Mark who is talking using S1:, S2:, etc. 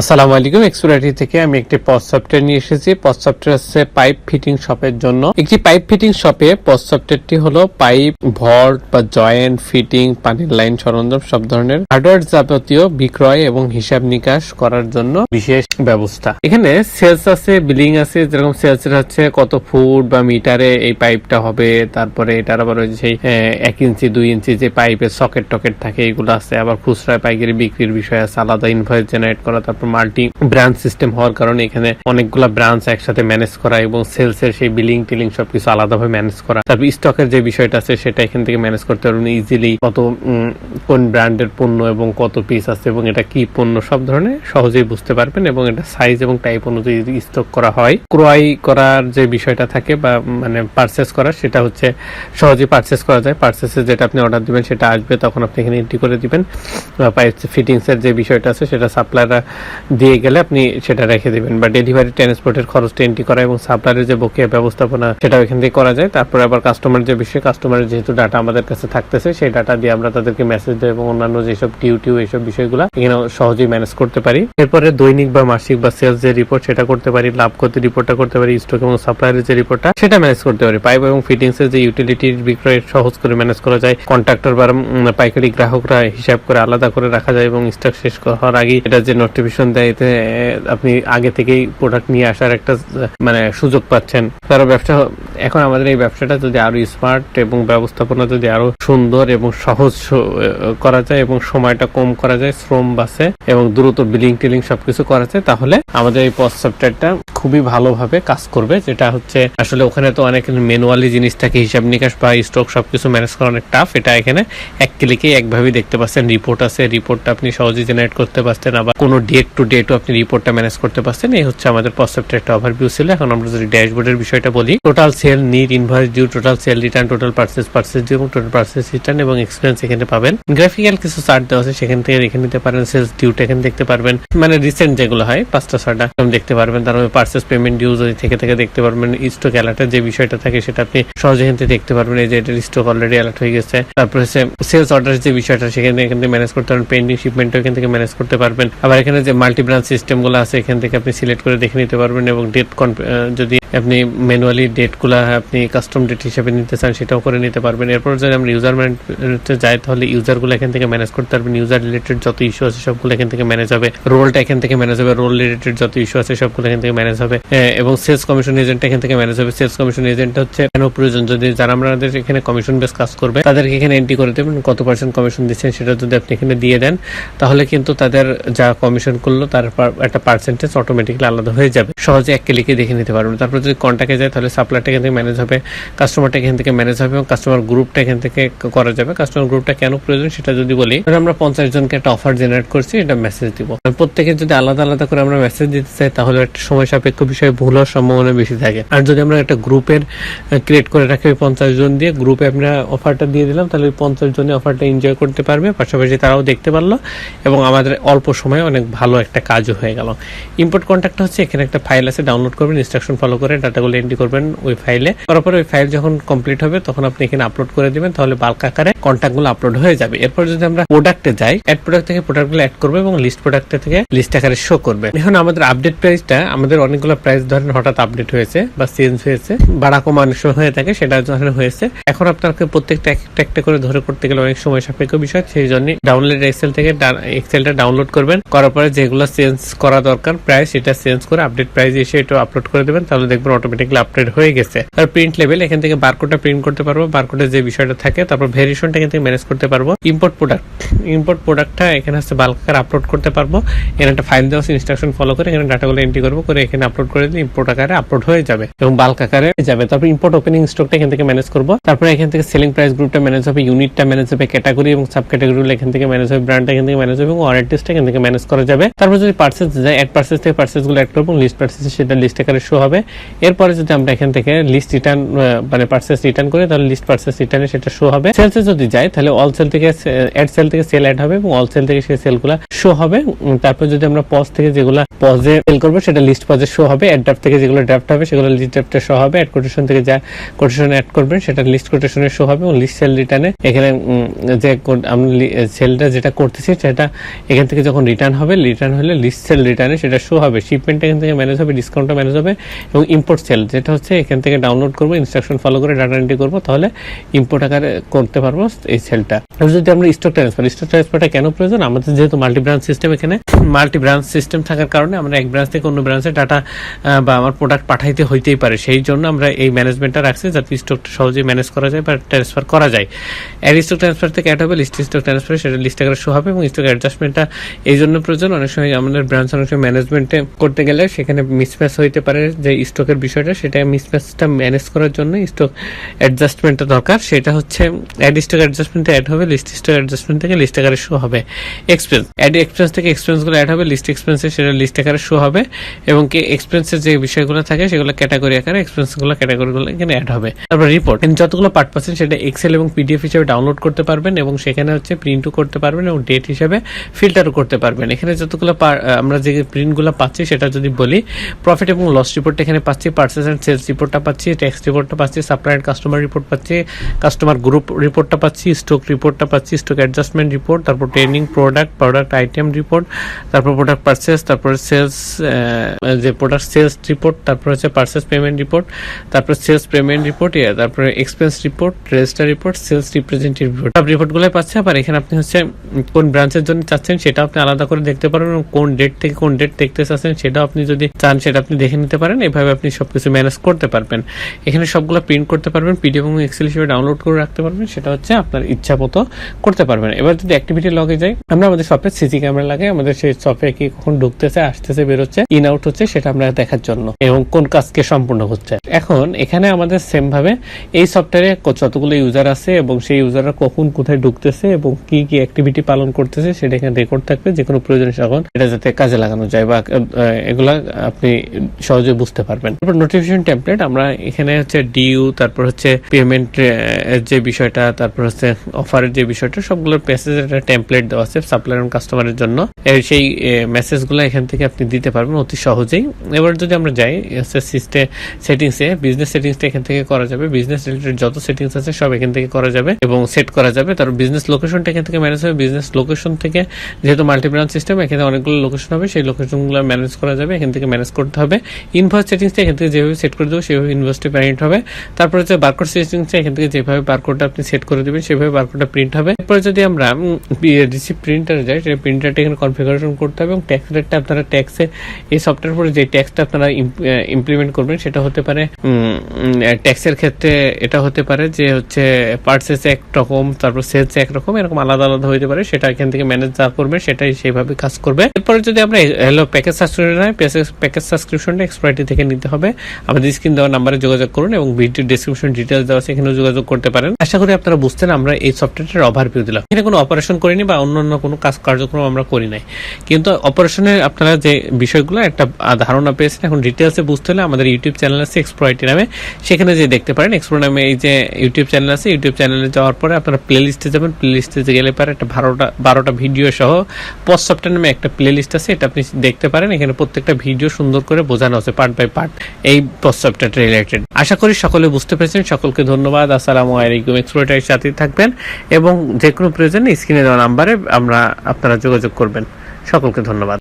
S1: আসসালামু আলাইকুম এক্সপ্লোরাটি থেকে আমি একটি পজ সফটওয়্যার নিয়ে এসেছি। পজ সফটওয়্যার হচ্ছে পাইপ ফিটিং শপের জন্য। একটি পাইপ ফিটিং শপে পজ সফটওয়্যারটি হলো পাইপ ভল্ট বা জয়েন্ট ফিটিং পানির লাইন সরঞ্জাম, সব ধরনের হার্ডওয়্যার যাবতীয় বিক্রয় এবং হিসাব নিকাশ করার জন্য বিশেষ ব্যবস্থা। এখানে সেলস আছে বিলিং আছে, যেরকম সেলস হচ্ছে কত ফুট বা মিটারে এই পাইপটা হবে, তারপরে এটার আবার ওই যে এক ইঞ্চি, দুই ইঞ্চি যে পাইপের সকেট টকেট থাকে, এগুলো আছে। আবার খুচরা পাইকারি বিক্রির বিষয় আছে, আলাদা ইনভয়েস জেনারেট করা, তারপর মাল্টি ব্রাঞ্চ সিস্টেম হওয়ার কারণে এখানে অনেকগুলা ব্রাঞ্চ একসাথে ম্যানেজ করা এবং সেলস এর সেই বিলিং টিলিং সবকিছু আলাদাভাবে ম্যানেজ করা। তারপর স্টকের যে বিষয়টা আছে, সেটা এখান থেকে ম্যানেজ করতে পারবেন ইজিলি কত কোন ব্র্যান্ডের পণ্য এবং কত পিস আছে এবং এটা কি পণ্য, সব ধরনের সহজেই বুঝতে পারবেন এবং এটা সাইজ এবং টাইপ অনুযায়ী স্টক করা হয়, ক্রয় করার যে বিষয়টা থাকে বা মানে পারচেস করা সেটা হচ্ছে সহজেই পারচেস করা যায়। পারচেসে যেটা আপনি অর্ডার দিবেন, সেটা আসবে, তখন আপনি এখানে এন্ট্রি করে দিবেন। পাইপ ফিটিংস এর যে বিষয়টা আছে, সেটা সাপ্লাইরা দিয়ে গেলে আপনি সেটা রেখে দিবেন। বা ডেলিভারি ট্রান্সপোর্টের খরচটা এন্ট্রি করা এবং সাপ্লাইয়ের যে বকেয়া ব্যবস্থাপনা, সেটাও এখান থেকে করা যায়। তারপরে আবার কাস্টমার যে বিষয় কাস্টমারের যেহেতু ডাটা আমাদের কাছে থাকতেছে, সেই ডাটা দিয়ে আমরা তাদেরকে মেসেজ দেয় এবং অন্যান্য যেসব টিউ টিউ এইসব বিষয়গুলো এখানে সহজেই ম্যানেজ করতে পারি। এরপরে দৈনিক বা মাসিক বা সেলস যে রিপোর্ট সেটা করতে পারি, লাভ ক্ষতি রিপোর্টটা করতে পারি স্টক এবং সাপ্লাইয়ের যে রিপোর্টটা সেটা ম্যানেজ করতে পারি। পাইপ এবং ফিটিংস এর যে ইউটিলিটির বিক্রয় সহজ করে ম্যানেজ করা যায়। কন্ট্রাক্টর বা পাইকারি গ্রাহকরা হিসাব করে আলাদা করে রাখা যায় এবং স্টক শেষ হওয়ার আগে এটা যে নোটিফিকেশন এতে আপনি আগে থেকেই প্রোডাক্ট নিয়ে আসার একটা মানে সুযোগ পাচ্ছেন। তার ব্যবসা, এখন আমাদের এই ব্যবসাটা যদি আরও স্মার্ট এবং ব্যবস্থাপনা যদি আরও সুন্দর এবং সহজ করা যায় এবং সময়টা কম করা যায়, শ্রম বাসে এবং দ্রুত বিলিং টিলিং সবকিছু করা যায়, তাহলে আমাদের এই পজ সফটওয়্যারটা খুবই ভালোভাবে কাজ করবে, যেটা হচ্ছে, আসলে ওখানে তো অনেক ম্যানুয়ালি জিনিস থাকে, হিসাব নিকাশ বা স্টক সবকিছু ম্যানেজ করা অনেক টাফ এটা এখানে এক ক্লিকেই একভাবেই দেখতে পাচ্ছেন। রিপোর্ট আছে রিপোর্টটা আপনি সহজেই জেনারেট করতে পারছেন, আবার কোনো ডেট টু ডেটও আপনি রিপোর্টটা ম্যানেজ করতে পারছেন, এই হচ্ছে আমাদের পসেপ্টের একটা ওভারভিউ ছিল। এখন আমরা যদি ড্যাশবোর্ডের বিষয়টা বলি total sale net invoice due total sale return total purchase purchase due এবং টোটাল পার্সেস রিটার্ন এবং এক্সপেন্স এখানে পাবেন। গ্রাফিক্যাল কিছু চার্ট দেওয়া আছে, সেখান থেকে দেখে নিতে পারেন সেলস ডিউটা এখানে দেখতে পারবেন। মানে রিসেন্ট যেগুলো হয়, পাঁচটা, ছয়টা দেখতে পারবেন। তারপরে পার্সেস পেমেন্ট ডিউ যদি থেকে থেকে দেখতে পারবেন স্টক অ্যালার্টের যে বিষয়টা থাকে, সেটা আপনি সহজে এখান দেখতে পারবেন। এই যে এটার স্টক অলরেডি অ্যালার্ট হয়ে গেছে। তারপরে সেলস অর্ডার যে বিষয়টা, সেখানে এখান ম্যানেজ করতে পারবেন। পেন্ডিং শিপমেন্টও এখান থেকে ম্যানেজ করতে পারবেন। আবার এখানে যে মাল্টি ব্রাঞ্চ সিস্টেমগুলো আছে, এখান থেকে আপনি সিলেক্ট করে দেখে নিতে পারবেন এবং ডেট যদি আপনি ম্যানুয়ালি ডেটগুলা আপনি কাস্টম ডেট হিসেবে নিতে চান, সেটাও করে নিতে পারবেন। এরপর যদি আমরা ইউজার ম্যানেজমেন্টে যাই তাহলে ইউজারগুলো এখান থেকে ম্যানেজ করতে পারবেন। ইউজার রিলেটেড যত ইস্যু আছে, সবগুলো এখান থেকে ম্যানেজ হবে। রোলটা এখান থেকে ম্যানেজ হবে। রোল রিলেটেড যত ইস্যু আছে, সবগুলো এখান থেকে ম্যানেজ হবে। এবং সেলস কমিশন এজেন্ট এখান থেকে ম্যানেজ হবে। সেলস কমিশন এজেন্ট হচ্ছে কেন প্রয়োজন? যদি যারা আমাদের এখানে কমিশন বেস কাজ করবে, তাদেরকে এখানে এন্ট্রি করে দেবেন। কত পার্সেন্ট কমিশন দিচ্ছেন, সেটা যদি আপনি এখানে দিয়ে দেন, তাহলে কিন্তু তাদের যা কমিশন করল, তার একটা পার্সেন্টেজ অটোমেটিকলি আলাদা হয়ে যাবে। সহজে এক ক্লিকে দেখে নিতে পারবেন। তারপর যদি কন্ট্যাক্টে যায়, তাহলে সাপ্লাইটা এখান থেকে ম্যানেজ হবে কাস্টমারটা এখান থেকে ম্যানেজ হবে এবং কাস্টমার গ্রুপটা এখান থেকে করা যাবে। কাস্টমার গ্রুপটা কেন প্রয়োজন সেটা যদি বলি আমরা পঞ্চাশ জনকে একটা অফার জেনারেট করছি, এটা মেসেজ দিব। প্রত্যেকে যদি আলাদা আলাদা করে আমরা মেসেজ দিতে চাই, তাহলে একটা সময় সাপেক্ষ বিষয়ে ভুল হওয়ার সম্ভাবনা বেশি থাকে। আর যদি আমরা একটা গ্রুপের ক্রিয়েট করে রাখি ওই পঞ্চাশ জন দিয়ে গ্রুপে আমরা অফারটা দিয়ে দিলাম, তাহলে ওই পঞ্চাশ জনে অফারটা এনজয় করতে পারবে। পাশাপাশি তারাও দেখতে পারল এবং আমাদের অল্প সময়ে অনেক ভালো একটা কাজও হয়ে গেল। ইম্পোর্ট কন্ট্যাক্ট হচ্ছে এখানে একটা ফাইল আছে ডাউনলোড করবেন ইনস্ট্রাকশন ফলো করে ডাটাগুলো এন্ট্রি করবেন ওই ফাইলে তারপর ওই ফাইল যখন কমপ্লিট হবে, তখন আপনি এখানে আপলোড করে দিবেন, তাহলে বাল্ক আকারে কন্ট্যাক্টগুলো আপলোড হয়ে যাবে। এরপর যদি আমরা প্রোডাক্টে যাই অ্যাড প্রোডাক্ট থেকে প্রোডাক্টগুলো অ্যাড করবে এবং লিস্ট প্রোডাক্ট থেকে লিস্ট আকারে শো করবে। এখন আমাদের আপডেট প্রাইসটা আমাদের অনেকগুলো প্রাইস ধরেন হঠাৎ আপডেট হয়েছে বা চেঞ্জ হয়েছে বাড়া কমা অনেক হয়ে থাকে, সেটা ধরেন হয়েছে। এখন আপনাকে প্রত্যেকটা একটা একটা করে ধরে করতে গেলে অনেক সময় সাপেক্ষ বিষয়, সেই জন্য ডাউনলোড এক্সেল থেকে এক্সেলটা ডাউনলোড করবেন। করার পরে যেগুলো চেঞ্জ করা দরকার প্রাইস সেটা চেঞ্জ করে আপডেট প্রাইস এসে এটা আপলোড করে দেবেন, তাহলে দেখবেন অটোমেটিকলি আপডেট হয়ে গেছে। আর প্রিন্ট লেভেল এখান থেকে বারকোডটা প্রিন্ট করতে পারব বারকোডের যে বিষয়টা থাকে, তারপর ভেরিয়েশনটা এখান থেকে ম্যানেজ করতে পারব। ইম্পোর্ট প্রোডাক্ট ইম্পোর্ট প্রোডাক্টটা এখানে হচ্ছে বাল্ক আকারে আপলোড করতে পারব। এখানে একটা ফাইল দেওয়া ইনস্ট্রাকশন ফলো করে এখানে ডাটাগুলো এন্ট্রি করব, করে এখানে আপলোড করে দিলে ইম্পোর্ট আকারে আপলোড হয়ে যাবে এবং বাল্ক আকারে যাবে। তারপর ইম্পোর্ট ওপেনিং স্টকটা এখান থেকে ম্যানেজ করব। তারপরে এখান থেকে সেলিং প্রাইস গ্রুপটা ম্যানেজ হবে ইউনিটটা ম্যানেজ হবে ক্যাটাগরি এবং সাব ক্যাটাগরিগুলো এখান থেকে ম্যানেজ হবে ব্র্যান্ডটা এখান থেকে ম্যানেজ হবে এবং ওয়ারেন্টিসটা এখান থেকে ম্যানেজ করা যাবে। তারপর যদি পার্সেস যায় অ্যাড পার্সেস থেকে পার্সেসগুলো অ্যাড করব লিস্ট পার্সেস সেটা লিস্ট আকারে শো হবে। এরপরে যদি আমরা এখান থেকে লিস্ট রিটার্ন মানে পার্সেস রিটার্ন করি, তাহলে লিস্ট পার্সেস রিটার্নে সেটা শো হবে। সেলসে যদি যায় তাহলে অল সেল থেকে অ্যাড সেল থেকে সেল অ্যাড হবে এবং অল সেল থেকে সেই সেলগুলো শো হবে। তারপর যদি আমরা পজ থেকে যেগুলো পজে সেল করব, সেটা লিস্ট পজে শো হবে। অ্যাড ড্রাফট থেকে যেগুলো ড্রাফট হবে, সেগুলো লিস্ট ড্রাফটে শো হবে। অ্যাড কোটেশন থেকে যা কোটেশন অ্যাড করবেন, সেটা লিস্ট কোটেশনে শো হবে এবং লিস্ট সেল রিটার্নে এখানে যে আমরা সেলটা যেটা করতেছি, সেটা এখান থেকে যখন রিটার্ন হবে রিটার্ন হলে লিস্ট সেল রিটার্নে সেটা শো হবে। শিপমেন্ট এখান থেকে ম্যানেজ হবে ডিসকাউন্টটা ম্যানেজ হবে এবং ইম্পোর্ট সেল যেটা হচ্ছে এখান থেকে ডাউনলোড করব ইনস্ট্রাকশন ফলো করে ডাটা এন্ট্রি করব, তাহলে ইম্পোর্ট আকারে করতে পারব এই সেলটা যদি আমরা স্টক ট্রান্সফার স্টক ট্রান্সফারটা কেন প্রয়োজন? আমাদের যেহেতু মাল্টি ব্রাঞ্চ সিস্টেম এখানে মাল্টি ব্রাঞ্চ সিস্টেম থাকার কারণে আমরা এক ব্রাঞ্চ থেকে অন্য ব্রাঞ্চে ডাটা বা আমার প্রোডাক্ট পাঠাইতে হইতেই পারে। সেই জন্য আমরা এই ম্যানেজমেন্টটা রাখছি যাতে স্টকটা সহজে ম্যানেজ করা যায় বা ট্রান্সফার করা যায়। অ্যাড স্টক ট্রান্সফার থেকে অ্যাড হবে লিস্ট স্টক ট্রান্সফার সেটা লিস্ট আকারে শো হবে এবং স্টক অ্যাডজাস্টমেন্টটা এই জন্য প্রয়োজন। অনেক সময় আমাদের ব্রাঞ্চ অনেক সময় ম্যানেজমেন্টে করতে গেলে সেখানে মিসম্যাচ হইতে পারে যে স্টকের বিষয়টা, সেটা মিসম্যাচটা ম্যানেজ করার জন্য স্টক অ্যাডজাস্টমেন্টটা দরকার। সেটা হচ্ছে অ্যাড স্টক অ্যাডজাস্টমেন্টে অ্যাড হবে লিস্ট স্টক অ্যাডজাস্টমেন্ট থেকে লিস্ট আকারে শো হবে। এক্সপেন্স অ্যাড এক্সপেন্স থেকে এক্সপেন্সগুলো অ্যাড হবে লিস্ট এক্সপেন্সে সেটা লিস্ট আকারে শো হবে। এবং কি এক্সপেন্সের যে বিষয়গুলো থাকে, সেগুলো ক্যাটাগরি আকারে এক্সপেন্সগুলো ক্যাটাগরিগুলো এখানে অ্যাড হবে। তারপর রিপোর্ট যতগুলো পার্ট পাচ্ছেন সেটা এক্সেল এবং পিডিএফ হিসেবে ডাউনলোড করতে পারবেন, এবং সেখানে হচ্ছে প্রিন্টও করতে পারবেন, এবং ডেট হিসেবে ফিল্টারও করতে পারবেন। এখানে যতগুলো আমরা যে প্রিন্টগুলো পাচ্ছি, সেটা যদি বলি প্রফিট এবং লস রিপোর্ট এখানে পাচ্ছি পার্সেস অ্যান্ড সেলস রিপোর্টটা পাচ্ছি ট্যাক্স রিপোর্টটা পাচ্ছি সাপ্লাই অ্যান্ড কাস্টমার রিপোর্ট পাচ্ছি কাস্টমার গ্রুপ রিপোর্টটা পাচ্ছি স্টক রিপোর্টটা পাচ্ছি স্টক অ্যাডজাস্টমেন্ট রিপোর্ট তারপর training product product item report তারপর প্রোডাক্ট পার্সেস তারপর সেলস যে প্রোডাক্ট সেলস রিপোর্ট তারপর হচ্ছে পার্সেস পেমেন্ট রিপোর্ট তারপর সেলস পেমেন্ট রিপোর্ট তারপরে expense report register report sales representative report সব রিপোর্টগুলো পাচ্ছে, আবার এখানে আপনি হচ্ছে কোন ব্রাঞ্চের জন্য চাচ্ছেন সেটা আপনি আলাদা করে দেখতে পারেন, কোন ডেট থেকে কোন ডেট দেখতে চাচ্ছেন সেটা আপনি যদি চান, সেটা আপনি দেখে নিতে পারেন, এভাবে আপনি সবকিছু ম্যানেজ করতে পারবেন। এখানে সবগুলো প্রিন্ট করতে পারবেন পিডিএফ এবং এক্সেল হিসেবে ডাউনলোড করে রাখতে পারবেন, সেটা হচ্ছে আপনার ইচ্ছা মতো করতে পারবেন। এবার যদি অ্যাক্টিভিটি লগে যাই, আমরা আমাদের শপে সিসি ক্যামেরা লাগে, আমাদের সেই শপে কি কখন ঢুকতেছে, আসতেছে, বেরোচ্ছে ইন আউট হচ্ছে, সেটা আমরা দেখার জন্য এবং কোন কাজকে সম্পূর্ণ হচ্ছে। এখন এখানে আমাদের সেম ভাবে এই সফটওয়্যারে যতগুলো ইউজার আছে এবং সেই ইউজাররা কখন কোথায় ঢুকতেছে এবং কি কি অ্যাক্টিভিটি পালন করতেছে, সেটা এখানে রেকর্ড থাকবে যে কোনো প্রয়োজনে তখন এটা যাতে কাজে লাগানো যায় বা এগুলা আপনি সহজে বুঝতে পারবেন। তারপর নোটিফিকেশন টেমপ্লেট আমরা এখানে হচ্ছে ডিউ তারপর হচ্ছে পেমেন্ট যে বিষয়টা, তারপর হচ্ছে অফারের যে বিষয়টা, সবগুলোর প্যাসেজ একটা টেমপ্লেট দেওয়া আছে সাপ্লায়ার এবং কাস্টমারের জন্য। সেই মেসেজগুলো এখান থেকে আপনি দিতে পারবেন অতি সহজেই। এবার যদি আমরা যাই সিস্টে সেটিংসে বিজনেস সেটিংসটা এখান থেকে করা যাবে। বিজনেস রিলেটেড যত সেটিংস আছে, সব এখান থেকে করা যাবে এবং সেট করা যাবে। তার বিজনেস লোকেশনটা এখান থেকে ম্যানেজ হবে। বিজনেস লোকেশন থেকে যেহেতু মাল্টি ব্রাঞ্চ সিস্টেম এখানে অনেকগুলো লোকেশন হবে। সেই লোকেশনগুলো ম্যানেজ করা যাবে। এখান থেকে ম্যানেজ করতে হবে। ইনভয়েস সেটিংসটা এখান থেকে যেভাবে সেট করে দেবো, সেভাবে ইনভয়েসটি প্রিন্ট হবে। তারপর হচ্ছে বারকোড সেটিংসটা এখান থেকে যেভাবে বারকোডটা আপনি সেট করে দেবেন, সেভাবে বারকোডটা প্রিন্ট হবে। এরপরে যদি আমরা রিসিভ প্রিন্টারে যাই, সেই প্রিন্টারটা এখানে কনফিগারেশন করতে হবে, এবং ট্যাক্স রেটটা আপনারা ট্যাক্সে এই সফটওয়্যার পরে যে ট্যাক্সটা আপনারা ইমপ্লিমেন্ট করবেন, সেটা হতে পারে ট্যাক্সের ক্ষেত্রে এটা হতে পারে যে হচ্ছে পার্সেস একরকম, তারপর সেলস একরকম, এরকম আলাদা আলাদা হতে পারে, সেটা এখান থেকে ম্যানেজ যা করবে, সেটাই সেইভাবে কাজ করবে। এরপরে যদি আমরা হ্যালো প্যাকেজ সাবস্ক্রিপশন প্যাকেজ সাবস্ক্রিপশনটা এক্সপার্টি থেকে নিতে হবে। আমাদের স্ক্রিন দেওয়া নাম্বারে যোগাযোগ করুন এবং ভিডিও ডিসক্রিপশন ডিটেলস দেওয়া এখানেও যোগাযোগ করতে পারেন। আশা করি আপনারা বুঝতেন আমরা এই সফটওয়্যারটার ওভারভিউ দিলাম। এখানে কোনো অপারেশন করিনি বা অন্য অন্য কোনো কাজ কার্যক্রম আমরা করি নাই। কিন্তু অপারেশনের আপনারা যে বিষয়গুলো, একটা ধারণা পেয়েছেন, এখন ডিটেলসে বুঝতে হলে আমাদের ইউটিউব চ্যানেল আছে এক্সপ্রয়টি নামে। সেখানে যে দেখতে পারেন। এক্সপ্রো নামে এই যে ইউটিউব চ্যানেল আছে ইউটিউব চ্যানেলে যাওয়ার পরে আপনারা প্লে লিস্টে যাবেন। প্লে লিস্টে গেলে পরে একটা বারোটা বারোটা ভিডিও সহ পোস্ট সফটওয়্যার নামে একটা প্লে লিস্ট আছে, এটা আপনি দেখতে পারেন। এখানে প্রত্যেকটা ভিডিও সুন্দর করে বোঝানো আছে পার্ট বাই পার্ট এই প্রস্তাবটা রিলেটেড আশা করি সকলে বুঝতে পেরেছেন। সকলকে ধন্যবাদ। আসসালামু আলাইকুম। এক্সপ্লোটারের সাথে থাকবেন এবং যে কোনো প্রয়োজনে স্ক্রিনে দেওয়া নাম্বারে আমরা আপনারা যোগাযোগ করবেন। সকলকে ধন্যবাদ।